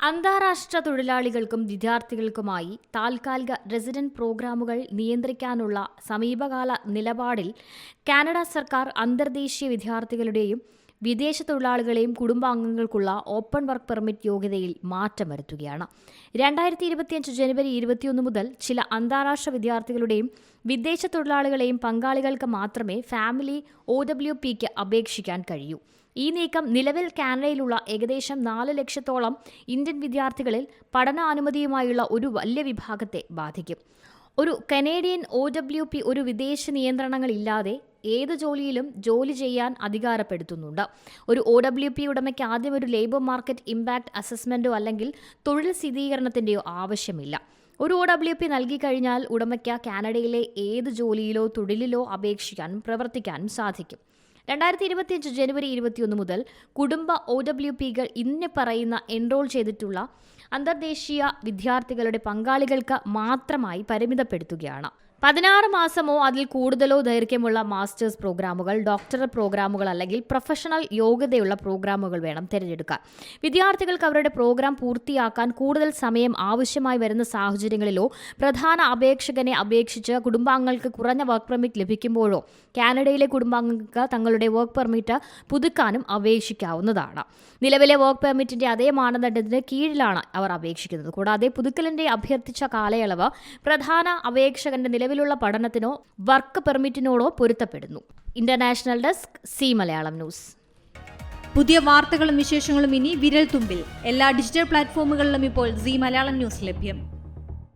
അന്താരാഷ്ട്ര തൊഴിലാളികൾക്കും വിദ്യാർത്ഥികൾക്കുമായി താൽക്കാലിക റെസിഡന്റ് പ്രോഗ്രാമുകൾ നിയന്ത്രിക്കാനുള്ള സമീപകാല നിലപാടിൽ കാനഡ സർക്കാർ അന്തർദേശീയ വിദ്യാർത്ഥികളുടെയും വിദേശ തൊഴിലാളികളെയും കുടുംബാംഗങ്ങൾക്കുള്ള ഓപ്പൺ വർക്ക് പെർമിറ്റ് യോഗ്യതയിൽ മാറ്റം വരുത്തുകയാണ്. രണ്ടായിരത്തി ഇരുപത്തിയഞ്ച് ജനുവരി ഇരുപത്തിയൊന്ന് മുതൽ ചില അന്താരാഷ്ട്ര വിദ്യാർത്ഥികളുടെയും വിദേശ തൊഴിലാളികളെയും പങ്കാളികൾക്ക് മാത്രമേ ഫാമിലി ഒ ഡബ്ല്യു പിക്ക് അപേക്ഷിക്കാൻ കഴിയൂ. ഈ നീക്കം നിലവിൽ കാനഡയിലുള്ള ഏകദേശം നാല് ലക്ഷത്തോളം ഇന്ത്യൻ വിദ്യാർത്ഥികളിൽ പഠനാനുമതിയുമായുള്ള ഒരു വലിയ വിഭാഗത്തെ ബാധിക്കും. ഒരു കനേഡിയൻ ഒ ഡബ്ല്യു പി ഒരു വിദേശ നിയന്ത്രണങ്ങളില്ലാതെ ഏത് ജോലിയിലും ജോലി ചെയ്യാൻ അധികാരപ്പെടുത്തുന്നുണ്ട്. ഒരു ഒ ഡബ്ല്യു പി ഉടമയ്ക്ക് ആദ്യം ഒരു ലേബർ മാർക്കറ്റ് ഇമ്പാക്ട് അസസ്മെന്റോ അല്ലെങ്കിൽ തൊഴിൽ സ്ഥിരീകരണത്തിന്റെയോ ആവശ്യമില്ല. ഒരു ഒ ഡബ്ല്യു പി നൽകിക്കഴിഞ്ഞാൽ ഉടമയ്ക്ക് കാനഡയിലെ ഏത് ജോലിയിലോ തൊഴിലിലോ അപേക്ഷിക്കാനും പ്രവർത്തിക്കാനും സാധിക്കും. രണ്ടായിരത്തി ഇരുപത്തിയഞ്ച് ജനുവരി ഇരുപത്തിയൊന്ന് മുതൽ കുടുംബ ഒ ഡബ്ല്യു പികൾ ഇന്ന് പറയുന്ന എൻറോൾ ചെയ്തിട്ടുള്ള അന്തർദേശീയ വിദ്യാർത്ഥികളുടെ പങ്കാളികൾക്ക് മാത്രമായി പരിമിതപ്പെടുത്തുകയാണ്. പതിനാറ് മാസമോ അതിൽ കൂടുതലോ ദൈർഘ്യമുള്ള മാസ്റ്റേഴ്സ് പ്രോഗ്രാമുകൾ ഡോക്ടറൽ പ്രോഗ്രാമുകൾ അല്ലെങ്കിൽ പ്രൊഫഷണൽ യോഗ്യതയുള്ള പ്രോഗ്രാമുകൾ വേണം തിരഞ്ഞെടുക്കാൻ. വിദ്യാർത്ഥികൾക്ക് അവരുടെ പ്രോഗ്രാം പൂർത്തിയാക്കാൻ കൂടുതൽ സമയം ആവശ്യമായി വരുന്ന സാഹചര്യങ്ങളിലോ പ്രധാന അപേക്ഷകനെ അപേക്ഷിച്ച് കുടുംബാംഗങ്ങൾക്ക് കുറഞ്ഞ വർക്ക് പെർമിറ്റ് ലഭിക്കുമ്പോഴോ കാനഡയിലെ കുടുംബാംഗങ്ങൾക്ക് തങ്ങളുടെ വർക്ക് പെർമിറ്റ് പുതുക്കാനും അപേക്ഷിക്കാവുന്നതാണ്. നിലവിലെ വർക്ക് പെർമിറ്റിന്റെ അതേ മാനദണ്ഡത്തിന് കീഴിലാണ് അവർ അപേക്ഷിക്കുന്നത്. കൂടാതെ പുതുക്കലിന്റെ അഭ്യർത്ഥിച്ച കാലയളവ് പ്രധാന അപേക്ഷകന്റെ നിലവിലുള്ള പഠനത്തിനോ വർക്ക് പെർമിറ്റിനോടോ പൊരുത്തപ്പെടുന്നു. International desk C Malayalam news പുതിയ വാർത്തകളും വിശേഷങ്ങളും ഇനി വിരൽ തുമ്പിൽ എല്ലാ ഡിജിറ്റൽ പ്ലാറ്റ്ഫോമുകളിലും ഇപ്പോൾ സി മലയാളം ന്യൂസ് ലഭ്യം.